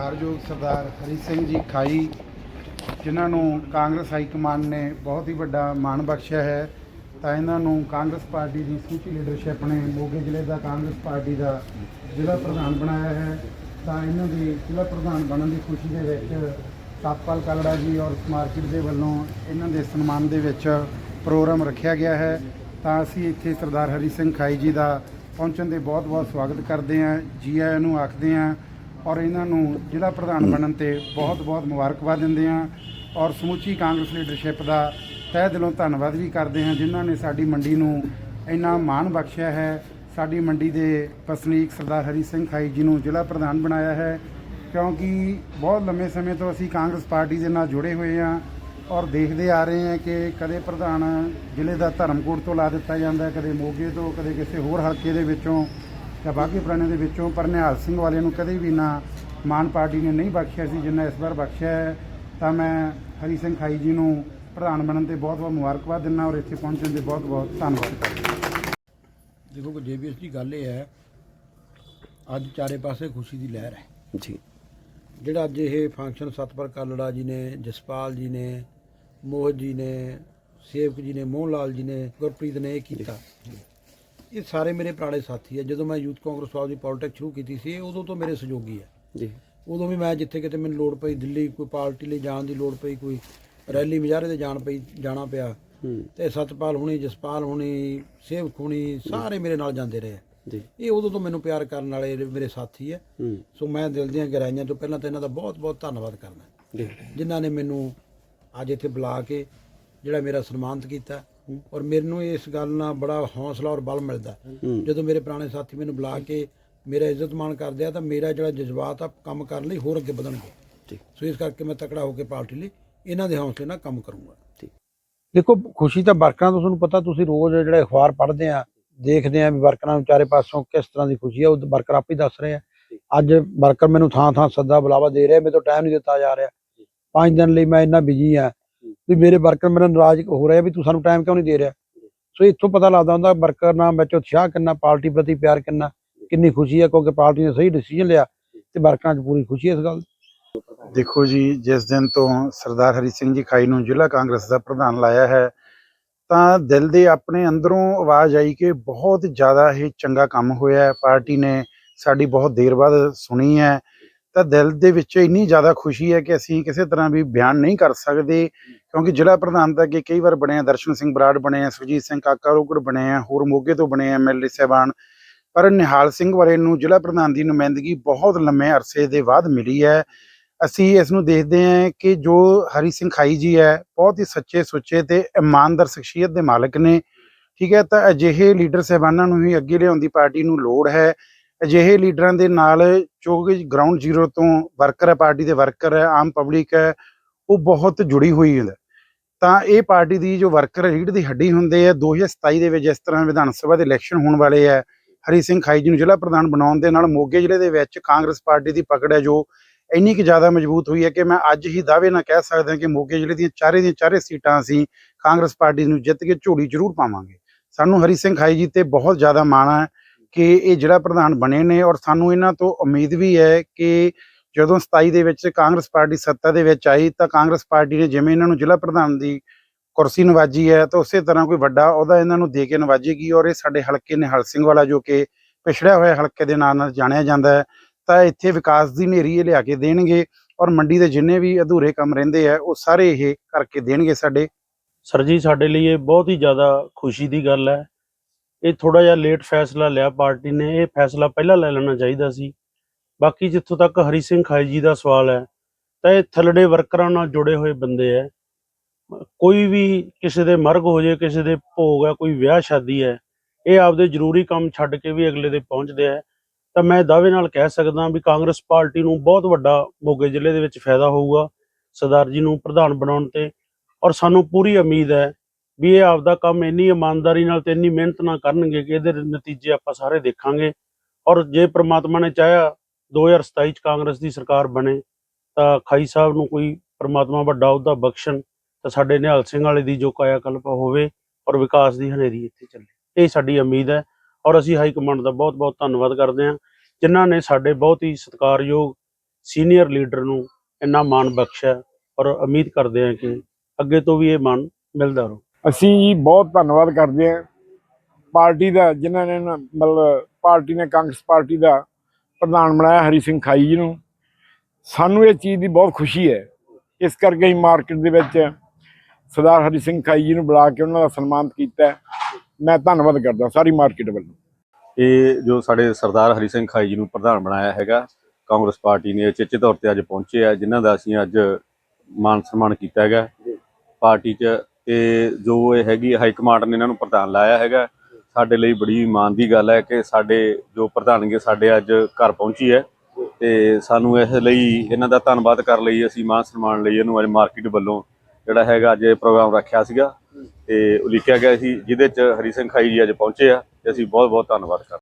ਸਤਿਕਾਰਯੋਗ ਸਰਦਾਰ ਹਰੀ ਸਿੰਘ ਜੀ ਖਾਈ, ਜਿਨ੍ਹਾਂ ਨੂੰ ਕਾਂਗਰਸ ਹਾਈ ਕਮਾਂਡ ਨੇ ਬਹੁਤ ਹੀ ਵੱਡਾ ਮਾਣ ਬਖਸ਼ਿਆ ਹੈ, ਤਾਂ ਇਹਨਾਂ ਨੂੰ ਕਾਂਗਰਸ ਪਾਰਟੀ ਦੀ ਸਮੁੱਚੀ ਲੀਡਰਸ਼ਿਪ ਨੇ ਮੋਗੇ ਜ਼ਿਲ੍ਹੇ ਦਾ ਕਾਂਗਰਸ ਪਾਰਟੀ ਦਾ ਜ਼ਿਲ੍ਹਾ ਪ੍ਰਧਾਨ ਬਣਾਇਆ ਹੈ। ਤਾਂ ਇਹਨਾਂ ਦੇ ਜ਼ਿਲ੍ਹਾ ਪ੍ਰਧਾਨ ਬਣਨ ਦੀ ਖੁਸ਼ੀ ਦੇ ਵਿੱਚ ਸਤਪਾਲ ਕਲੜਾ ਜੀ ਔਰ ਮਾਰਕੀਟ ਦੇ ਵੱਲੋਂ ਇਹਨਾਂ ਦੇ ਸਨਮਾਨ ਦੇ ਵਿੱਚ ਪ੍ਰੋਗਰਾਮ ਰੱਖਿਆ ਗਿਆ ਹੈ। ਤਾਂ ਅਸੀਂ ਇੱਥੇ ਸਰਦਾਰ ਹਰੀ ਸਿੰਘ ਖਾਈ ਜੀ ਦਾ ਪਹੁੰਚਣ ਦੇ ਬਹੁਤ-ਬਹੁਤ ਸਵਾਗਤ ਕਰਦੇ ਹਾਂ। ਜੀ ਆਇਆਂ ਨੂੰ ਆਖਦੇ ਹਾਂ ਔਰ ਇਹਨਾਂ ਨੂੰ ਜ਼ਿਲ੍ਹਾ ਪ੍ਰਧਾਨ ਬਣਨ ਤੇ ਬਹੁਤ-ਬਹੁਤ ਮੁਬਾਰਕਬਾਦ ਦਿੰਦੇ ਹਾਂ। ਔਰ ਸਮੁੱਚੀ ਕਾਂਗਰਸ ਲੀਡਰਸ਼ਿਪ ਦਾ ਤਹਿ ਦਿਲੋਂ ਧੰਨਵਾਦ ਵੀ ਕਰਦੇ ਹਾਂ ਜਿਨ੍ਹਾਂ ਨੇ ਸਾਡੀ ਮੰਡੀ ਨੂੰ ਇੰਨਾ ਮਾਣ ਬਖਸ਼ਿਆ ਹੈ। ਸਾਡੀ ਮੰਡੀ ਦੇ ਵਸਨੀਕ ਸਰਦਾਰ ਹਰੀ ਸਿੰਘ ਖਾਈ ਜੀ ਨੂੰ ਜ਼ਿਲ੍ਹਾ ਪ੍ਰਧਾਨ ਬਣਾਇਆ ਹੈ ਕਿਉਂਕਿ ਬਹੁਤ ਲੰਮੇ ਸਮੇਂ ਤੋਂ ਅਸੀਂ ਕਾਂਗਰਸ ਪਾਰਟੀ ਦੇ ਨਾਲ ਜੁੜੇ ਹੋਏ ਹਾਂ ਔਰ ਦੇਖਦੇ ਆ ਰਹੇ ਹਾਂ ਕਿ ਕਦੇ ਪ੍ਰਧਾਨ ਜ਼ਿਲ੍ਹੇ ਦਾ ਧਰਮਕੋਟ ਤੋਂ ਲਾ ਦਿੱਤਾ ਜਾਂਦਾ ਕਦੇ ਮੋਗੇ ਤੋਂ ਕਦੇ ਕਿਸੇ ਹੋਰ ਹਲਕੇ ਦੇ ਵਿੱਚੋਂ। ਜਾਂ ਬਾਕੀ ਪੁਰਾਣੇ ਦੇ ਵਿੱਚੋਂ ਪਰ ਨਿਹਾਲ ਸਿੰਘ ਵਾਲੇ ਨੂੰ ਕਦੇ ਵੀ ਨਾ ਮਾਨ ਪਾਰਟੀ ਨੇ ਨਹੀਂ ਬਖਸ਼ਿਆ ਸੀ ਜਿੰਨਾ ਇਸ ਵਾਰ ਬਖਸ਼ਿਆ ਹੈ। ਤਾਂ ਮੈਂ ਹਰੀ ਸਿੰਘ ਖਾਈ ਜੀ ਨੂੰ ਪ੍ਰਧਾਨ ਬਣਨ ਤੇ ਬਹੁਤ ਬਹੁਤ ਮੁਬਾਰਕਬਾਦ ਦਿੰਦਾ ਔਰ ਇੱਥੇ ਪਹੁੰਚਣ ਦੇ ਬਹੁਤ ਬਹੁਤ ਧੰਨਵਾਦ ਕਰਦਾ ਦੇਖੋ ਕਿ ਜੇਬੀਐਸ ਦੀ ਗੱਲ ਇਹ ਹੈ ਅੱਜ ਚਾਰੇ ਪਾਸੇ ਖੁਸ਼ੀ ਦੀ ਲਹਿਰ ਹੈ। ਜੀ। ਜਿਹੜਾ ਅੱਜ ਇਹ ਫੰਕਸ਼ਨ ਸਤਪਾਲ ਕਾਲੜਾ ਜੀ ਨੇ ਜਸਪਾਲ ਜੀ ਨੇ ਮੋਹਨ ਜੀ ਨੇ ਸੇਵਕ ਜੀ ਨੇ ਮੋਹਨ ਲਾਲ ਜੀ ਨੇ ਗੁਰਪ੍ਰੀਤ ਨੇ ਇਹ ਕੀਤਾ। ਇਹ ਸਾਰੇ ਮੇਰੇ ਪੁਰਾਣੇ ਸਾਥੀ ਹੈ ਜਦੋਂ ਮੈਂ ਯੂਥ ਕਾਂਗਰਸ ਆਫ ਦੀ ਪੋਲਿਟਿਕਸ ਸ਼ੁਰੂ ਕੀਤੀ ਸੀ ਇਹ ਉਦੋਂ ਤੋਂ ਮੇਰੇ ਸਹਿਯੋਗੀ ਹੈ ਜੀ। ਉਦੋਂ ਵੀ ਮੈਂ ਜਿੱਥੇ ਕਿਤੇ ਮੈਨੂੰ ਲੋੜ ਪਈ ਦਿੱਲੀ ਕੋਈ ਪਾਰਟੀ ਲਈ ਜਾਣ ਦੀ ਲੋੜ ਪਈ ਕੋਈ ਰੈਲੀ ਮੁਜ਼ਾਹਰੇ ਤੇ ਜਾਣ ਪਈ ਜਾਣਾ ਪਿਆ। ਤੇ ਸਤਪਾਲ ਹੁਣੀ ਜਸਪਾਲ ਹੁਣੀ ਸੇਵਕ ਹੁਣੀ ਸਾਰੇ ਮੇਰੇ ਨਾਲ ਜਾਂਦੇ ਰਹੇ ਜੀ। ਇਹ ਉਦੋਂ ਤੋਂ ਮੈਨੂੰ ਪਿਆਰ ਕਰਨ ਵਾਲੇ ਮੇਰੇ ਸਾਥੀ ਹੂੰ। ਸੋ ਮੈਂ ਦਿਲ ਦੀਆਂ ਗਹਿਰਾਈਆਂ ਤੋਂ ਪਹਿਲਾਂ ਤਾਂ ਇਹਨਾਂ ਦਾ ਬਹੁਤ-ਬਹੁਤ ਧੰਨਵਾਦ ਕਰਦਾ। ਜੀ। ਜਿਨ੍ਹਾਂ ਨੇ ਮੈਨੂੰ ਅੱਜ ਇੱਥੇ ਬੁਲਾ ਕੇ ਜਿਹੜਾ ਮੇਰਾ ਸਨਮਾਨਿਤ ਕੀਤਾ। ਔਰ ਮੈਨੂੰ ਇਸ ਗੱਲ ਨਾਲ ਬੜਾ ਹੌਸਲਾ ਔਰ ਬਲ ਮਿਲਦਾ। ਜਦੋਂ ਮੇਰੇ ਪੁਰਾਣੇ ਸਾਥੀ ਮੈਨੂੰ ਬੁਲਾ ਕੇ ਮੇਰਾ ਇੱਜ਼ਤ ਮਾਣ ਕਰਦੇ ਆ ਤਾਂ ਮੇਰਾ ਜਿਹੜਾ ਜਜ਼ਬਾਤ ਆ ਕੰਮ ਕਰਨ ਲਈ ਹੋਰ ਅੱਗੇ ਵਧਣਗੇ। ਸੋ ਇਸ ਕਰਕੇ ਮੈਂ ਤਕੜਾ ਹੋ ਕੇ ਪਾਰਟੀ ਲਈ ਇਹਨਾਂ ਦੇ ਹੌਸਲੇ ਨਾਲ ਕੰਮ ਕਰੂੰਗਾ। ਠੀਕ। ਦੇਖੋ ਖੁਸ਼ੀ ਤਾਂ ਵਰਕਰਾਂ ਤੋਂ ਤੁਹਾਨੂੰ ਪਤਾ ਤੁਸੀਂ ਰੋਜ਼ ਜਿਹੜੇ ਅਖਬਾਰ ਪੜ੍ਹਦੇ ਆ ਦੇਖਦੇ ਆ ਵੀ ਵਰਕਰਾਂ ਨੂੰ ਚਾਰੇ ਪਾਸੋਂ ਕਿਸ ਤਰ੍ਹਾਂ ਦੀ ਖੁਸ਼ੀ ਆ ਉਹ ਵਰਕਰ ਆਪ ਹੀ ਦੱਸ ਰਹੇ ਆ। ਅੱਜ ਵਰਕਰ ਮੈਨੂੰ ਥਾਂ ਥਾਂ ਸੱਦਾ ਬੁਲਾਵਾ ਦੇ ਰਿਹਾ ਮੇਰੇ ਤੋਂ ਟਾਈਮ ਨਹੀਂ ਦਿੱਤਾ ਜਾ ਰਿਹਾ। ਪੰਜ ਦਿਨ ਲਈ ਮੈਂ ਇੰਨਾ ਬਿਜ਼ੀ ਆ ਵੀ ਮੇਰੇ ਵਰਕਰ ਮੇਰੇ ਨਾਰਾਜ਼ ਹੋ ਰਹੇ ਵੀ ਤੂੰ ਸਾਨੂੰ ਟਾਈਮ ਕਿਉਂ ਨਹੀਂ ਦੇ ਰਿਹਾ? ਸੋ ਇੱਥੋਂ ਪਤਾ ਲੱਗਦਾ ਹੁੰਦਾ ਵਰਕਰ ਨਾਲ ਵਿੱਚ ਉਤਸ਼ਾਹ ਕਿੰਨਾ ਪਾਰਟੀ ਪ੍ਰਤੀ ਪਿਆਰ ਕਿੰਨਾ, ਕਿੰਨੀ ਖੁਸ਼ੀ ਆ ਕਿਉਂਕਿ ਪਾਰਟੀ ਨੇ ਸਹੀ ਡਿਸੀਜਨ ਲਿਆ ਤੇ ਵਰਕਰਾਂ 'ਚ ਪੂਰੀ ਖੁਸ਼ੀ ਇਸ ਗੱਲ ਦੀ। ਦੇਖੋ ਜੀ, ਜਿਸ ਦਿਨ ਤੋਂ ਸਰਦਾਰ ਹਰੀ ਸਿੰਘ ਜੀ ਖਾਈ ਨੂੰ ਜ਼ਿਲ੍ਹਾ ਕਾਂਗਰਸ ਦਾ ਪ੍ਰਧਾਨ ਲਾਇਆ ਹੈ, ਤਾਂ ਦਿਲ ਦੇ ਆਪਣੇ ਅੰਦਰੋਂ ਆਵਾਜ਼ ਆਈ ਕਿ ਬਹੁਤ ਜ਼ਿਆਦਾ ਇਹ ਚੰਗਾ ਕੰਮ ਹੋਇਆ ਹੈ। ਪਾਰਟੀ ਨੇ ਸਾਡੀ ਬਹੁਤ ਦੇਰ ਬਾਅਦ ਸੁਣੀ ਹੈ। ਤਾਂ ਦਿਲ ਦੇ ਵਿੱਚ ਇੰਨੀ ਜ਼ਿਆਦਾ ਖੁਸ਼ੀ ਹੈ ਕਿ ਅਸੀਂ ਕਿਸੇ ਤਰ੍ਹਾਂ ਵੀ ਬਿਆਨ ਨਹੀਂ ਕਰ ਸਕਦੇ, ਕਿਉਂਕਿ ਜ਼ਿਲ੍ਹਾ ਪ੍ਰਧਾਨ ਤਾਂ ਅੱਗੇ ਕਈ ਵਾਰ ਬਣੇ ਆ, ਦਰਸ਼ਨ ਸਿੰਘ ਬਰਾੜ ਬਣੇ ਆ, ਸੁਰਜੀਤ ਸਿੰਘ ਕਾਕਾ ਰੋਗੜ ਬਣੇ ਆ, ਹੋਰ ਮੋਗੇ ਤੋਂ ਬਣੇ ਆ ਐਮਐਲਏ ਸਾਹਿਬਾਨ। ਪਰ ਨਿਹਾਲ ਸਿੰਘ ਵਾਲੇ ਨੂੰ ਜ਼ਿਲ੍ਹਾ ਪ੍ਰਧਾਨ ਦੀ ਨੁਮਾਇੰਦਗੀ ਬਹੁਤ ਲੰਮੇ ਅਰਸੇ ਦੇ ਬਾਅਦ ਮਿਲੀ ਹੈ। ਅਸੀਂ ਇਸ ਨੂੰ ਦੇਖਦੇ ਹਾਂ ਕਿ ਜੋ ਹਰੀ ਸਿੰਘ ਖਾਈ ਜੀ ਹੈ, ਬਹੁਤ ਹੀ ਸੱਚੇ ਸੁੱਚੇ ਤੇ ਇਮਾਨਦਾਰ ਸ਼ਖਸੀਅਤ ਦੇ ਮਾਲਕ ਨੇ। ਠੀਕ ਹੈ, ਤਾਂ ਅਜਿਹੇ ਲੀਡਰ ਸਹਿਬਾਨਾਂ ਨੂੰ ਹੀ ਅੱਗੇ ਲਿਆਉਣ ਦੀ ਪਾਰਟੀ ਨੂੰ ਲੋੜ ਹੈ। ਅਜਿਹੇ ਲੀਡਰਾਂ ਦੇ ਨਾਲ ਜੋ ਕਿ ਗਰਾਊਂਡ ਜ਼ੀਰੋ ਤੋਂ ਵਰਕਰ ਹੈ ਪਾਰਟੀ ਦੇ ਵਰਕਰ ਹੈ, ਆਮ ਪਬਲਿਕ ਹੈ, ਉਹ ਬਹੁਤ ਜੁੜੀ ਹੋਈ ਹੈ। ਤਾਂ ਇਹ ਪਾਰਟੀ ਦੀ ਜੋ ਵਰਕਰ ਰੀੜ ਦੀ ਹੱਡੀ ਹੁੰਦੇ ਆ 2027 ਦੇ ਵਿੱਚ ਜਿਸ ਤਰ੍ਹਾਂ ਵਿਧਾਨ ਸਭਾ ਦੇ ਇਲੈਕਸ਼ਨ ਹੋਣ ਵਾਲੇ ਆ। ਹਰੀ ਸਿੰਘ ਖਾਈ ਜੀ ਨੂੰ ਜ਼ਿਲ੍ਹਾ ਪ੍ਰਧਾਨ ਬਣਾਉਣ ਦੇ ਨਾਲ ਮੋਗੇ ਜ਼ਿਲ੍ਹੇ ਦੇ ਵਿੱਚ ਕਾਂਗਰਸ ਪਾਰਟੀ ਦੀ ਪਕੜ ਹੈ, ਜੋ ਇੰਨੀ ਕਿ ਜ਼ਿਆਦਾ ਮਜ਼ਬੂਤ ਹੋਈ ਹੈ ਕਿ ਮੈਂ ਅੱਜ ਹੀ ਦਾਅਵੇ ਨਾਲ ਕਹਿ ਸਕਦਾ ਕਿ ਮੋਗੇ ਜ਼ਿਲ੍ਹੇ ਦੀਆਂ ਚਾਰੇ ਦੀਆਂ ਚਾਰੇ ਸੀਟਾਂ ਅਸੀਂ ਕਾਂਗਰਸ ਪਾਰਟੀ ਨੂੰ ਜਿੱਤ ਕੇ ਝੋਲੀ ਜ਼ਰੂਰ ਪਾਵਾਂਗੇ। ਸਾਨੂੰ ਹਰੀ ਸਿੰਘ ਖਾਈ ਜੀ ਤੇ ਬਹੁਤ ਜ਼ਿਆਦਾ ਮਾਣ ਹੈ ਕਿ ਇਹ ਜ਼ਿਲ੍ਹਾ ਪ੍ਰਧਾਨ ਬਣੇ ਨੇ ਔਰ ਸਾਨੂੰ ਇਹਨਾਂ ਤੋਂ ਉਮੀਦ ਵੀ ਹੈ ਕਿ ਜਦੋਂ 27 ਦੇ ਵਿੱਚ ਕਾਂਗਰਸ ਪਾਰਟੀ ਸੱਤਾ ਦੇ ਵਿੱਚ ਆਈ ਤਾਂ ਕਾਂਗਰਸ ਪਾਰਟੀ ਨੇ ਜਿਵੇਂ ਇਹਨਾਂ ਨੂੰ ਜ਼ਿਲ੍ਹਾ ਪ੍ਰਧਾਨ ਦੀ ਕੁਰਸੀ ਨਵਾਜੀ ਹੈ ਤਾਂ ਉਸੇ ਤਰ੍ਹਾਂ ਕੋਈ ਵੱਡਾ ਅਹੁਦਾ ਇਹਨਾਂ ਨੂੰ ਦੇ ਕੇ ਨਵਾਜੇਗੀ ਔਰ ਇਹ ਸਾਡੇ ਹਲਕੇ ਨਿਹਾਲ ਸਿੰਘ ਵਾਲਾ ਜੋ ਕਿ ਪਿਛੜਿਆ ਹੋਇਆ ਹਲਕੇ ਦੇ ਨਾਂ ਨਾਲ ਜਾਣਿਆ ਜਾਂਦਾ ਹੈ, ਤਾਂ ਇੱਥੇ ਵਿਕਾਸ ਦੀ ਨੇਰੀ ਇਹ ਲਿਆ ਕੇ ਦੇਣਗੇ ਔਰ ਮੰਡੀ ਦੇ ਜਿੰਨੇ ਵੀ ਅਧੂਰੇ ਕੰਮ ਰਹਿੰਦੇ ਆ, ਉਹ ਸਾਰੇ ਇਹ ਕਰਕੇ ਦੇਣਗੇ ਸਾਡੇ। ਸਰ ਜੀ, ਸਾਡੇ ਲਈ ਇਹ ਬਹੁਤ ਹੀ ਜ਼ਿਆਦਾ ਖੁਸ਼ੀ ਦੀ ਗੱਲ ਹੈ। ਇਹ ਥੋੜਾ ਜਿਹਾ ਲੇਟ ਫੈਸਲਾ ਲਿਆ ਪਾਰਟੀ ਨੇ, ਇਹ ਫੈਸਲਾ ਪਹਿਲਾਂ ਲੈ ਲੈਣਾ ਚਾਹੀਦਾ ਸੀ। ਬਾਕੀ ਜਿੱਥੋਂ ਤੱਕ ਹਰੀ ਸਿੰਘ ਖਾਈ ਜੀ ਦਾ ਸਵਾਲ ਹੈ, ਤਾਂ ਇਹ ਥਲੜੇ ਵਰਕਰਾਂ ਨਾਲ ਜੁੜੇ ਹੋਏ ਬੰਦੇ ਹੈ। ਕੋਈ ਵੀ ਕਿਸੇ ਦੇ ਮਰਗ ਹੋ ਜੇ ਕਿਸੇ ਦੇ ਭੋਗ ਹੈ, ਕੋਈ ਵਿਆਹ ਸ਼ਾਦੀ ਹੈ, ਇਹ ਆਪਦੇ ਜ਼ਰੂਰੀ ਕੰਮ ਛੱਡ ਕੇ ਵੀ ਅਗਲੇ ਦੇ ਪਹੁੰਚਦੇ ਆ ਤਾਂ ਮੈਂ ਦਾਅਵੇ ਨਾਲ ਕਹਿ ਸਕਦਾ ਵੀ ਕਾਂਗਰਸ ਪਾਰਟੀ ਨੂੰ ਬਹੁਤ ਵੱਡਾ ਮੋਗੇ ਜ਼ਿਲ੍ਹੇ ਦੇ ਵਿੱਚ ਫਾਇਦਾ ਹੋਊਗਾ, ਸਰਦਾਰ ਜੀ ਨੂੰ ਪ੍ਰਧਾਨ ਬਣਾਉਣ ਤੇ, ਔਰ ਸਾਨੂੰ ਪੂਰੀ ਉਮੀਦ ਹੈ ਵੀ ਇਹ ਆਪਦਾ ਕੰਮ ਇੰਨੀ ਇਮਾਨਦਾਰੀ ਨਾਲ ਤੇ ਇੰਨੀ ਮਿਹਨਤ ਨਾਲ ਕਰਨਗੇ ਕਿ ਇਹਦੇ ਨਤੀਜੇ ਆਪਾਂ ਸਾਰੇ ਦੇਖਾਂਗੇ। ਔਰ ਜੇ ਪ੍ਰਮਾਤਮਾ ਨੇ ਚਾਹਿਆ 2027 ਚ ਕਾਂਗਰਸ ਦੀ ਸਰਕਾਰ ਬਣੇ, ਤਾਂ ਖਾਈ ਸਾਹਿਬ ਨੂੰ ਕੋਈ ਪ੍ਰਮਾਤਮਾ ਵੱਡਾ ਉਹਦਾ ਬਖਸ਼ਣ ਤਾਂ ਸਾਡੇ ਨਿਹਾਲ ਸਿੰਘ ਵਾਲੇ ਦੀ ਜੋ ਕਾਇਆ ਕਲਪ ਹੋਵੇ ਔਰ ਵਿਕਾਸ ਦੀ ਹਨੇਰੀ ਇੱਥੇ ਚੱਲੇ। ਇਹ ਸਾਡੀ ਉਮੀਦ ਹੈ ਔਰ ਅਸੀਂ ਹਾਈ ਕਮਾਂਡ ਦਾ ਬਹੁਤ ਬਹੁਤ ਧੰਨਵਾਦ ਕਰਦੇ ਹਾਂ, ਜਿਨ੍ਹਾਂ ਨੇ ਸਾਡੇ ਬਹੁਤ ਹੀ ਸਤਿਕਾਰਯੋਗ ਸੀਨੀਅਰ ਲੀਡਰ ਨੂੰ ਇੰਨਾ ਮਾਣ ਬਖਸ਼ਿਆ ਔਰ ਉਮੀਦ ਕਰਦੇ ਹਾਂ ਕਿ ਅੱਗੇ ਤੋਂ ਵੀ ਇਹ ਮਾਣ ਮਿਲਦਾ ਰਹੂ। ਅਸੀਂ ਜੀ ਬਹੁਤ ਧੰਨਵਾਦ ਕਰਦੇ ਹਾਂ। ਪਾਰਟੀ ਦਾ, ਜਿਨ੍ਹਾਂ ਨੇ ਨਾ ਮਤਲਬ ਪਾਰਟੀ ਨੇ ਕਾਂਗਰਸ ਪਾਰਟੀ ਦਾ ਪ੍ਰਧਾਨ ਬਣਾਇਆ, ਹਰੀ ਸਿੰਘ ਖਾਈ ਜੀ ਨੂੰ। ਸਾਨੂੰ ਇਹ ਚੀਜ਼ ਦੀ ਬਹੁਤ ਖੁਸ਼ੀ ਹੈ। ਇਸ ਕਰਕੇ ਹੀ ਮਾਰਕੀਟ ਦੇ ਵਿੱਚ ਸਰਦਾਰ ਹਰੀ ਸਿੰਘ ਖਾਈ ਜੀ ਨੂੰ ਬੁਲਾ ਕੇ ਉਹਨਾਂ ਦਾ ਸਨਮਾਨਿਤ ਕੀਤਾ ਮੈਂ ਧੰਨਵਾਦ ਕਰਦਾ ਸਾਰੀ ਮਾਰਕੀਟ ਵੱਲੋਂ। ਇਹ ਜੋ ਸਾਡੇ ਸਰਦਾਰ ਹਰੀ ਸਿੰਘ ਖਾਈ ਜੀ ਨੂੰ ਪ੍ਰਧਾਨ ਬਣਾਇਆ ਹੈਗਾ, ਕਾਂਗਰਸ ਪਾਰਟੀ ਨੇ ਚੇਚੇ ਤੌਰ ਤੇ ਅੱਜ ਪਹੁੰਚੇ ਆ, ਜਿਨ੍ਹਾਂ ਦਾ ਅਸੀਂ ਅੱਜ ਮਾਨ ਸਨਮਾਨ ਕੀਤਾ ਹੈਗਾ। ਪਾਰਟੀ 'ਚ ਤੇ ਜੋ ਇਹ ਹੈਗੀ ਹਾਈ ਕਮਾਂਡ ਨੇ ਇਹਨਾਂ ਨੂੰ ਪ੍ਰਧਾਨ ਲਾਇਆ ਹੈਗਾ। ਸਾਡੇ ਲਈ ਬੜੀ ਮਾਣ ਦੀ ਗੱਲ ਹੈ ਕਿ ਸਾਡੇ ਜੋ ਪ੍ਰਧਾਨਗੀ ਸਾਡੇ ਅੱਜ ਘਰ ਪਹੁੰਚੀ ਹੈ ਤੇ ਸਾਨੂੰ ਇਸ ਲਈ ਇਹਨਾਂ ਦਾ ਧੰਨਵਾਦ ਕਰਨ ਲਈ ਅਸੀਂ ਮਾਨ ਸਨਮਾਨ ਲਈ ਇਹਨੂੰ ਅੱਜ ਮਾਰਕੀਟ ਵੱਲੋਂ ਜਿਹੜਾ ਹੈਗਾ ਅੱਜ ਇਹ ਪ੍ਰੋਗਰਾਮ ਰੱਖਿਆ ਸੀਗਾ ਤੇ ਉਲੀਕਿਆ ਗਿਆ ਸੀ, ਜਿਹਦੇ 'ਚ ਹਰੀ ਸਿੰਘ ਖਾਈ ਜੀ ਅੱਜ ਪਹੁੰਚੇ ਆ ਤੇ ਅਸੀਂ ਬਹੁਤ ਬਹੁਤ ਧੰਨਵਾਦ ਕਰਦੇ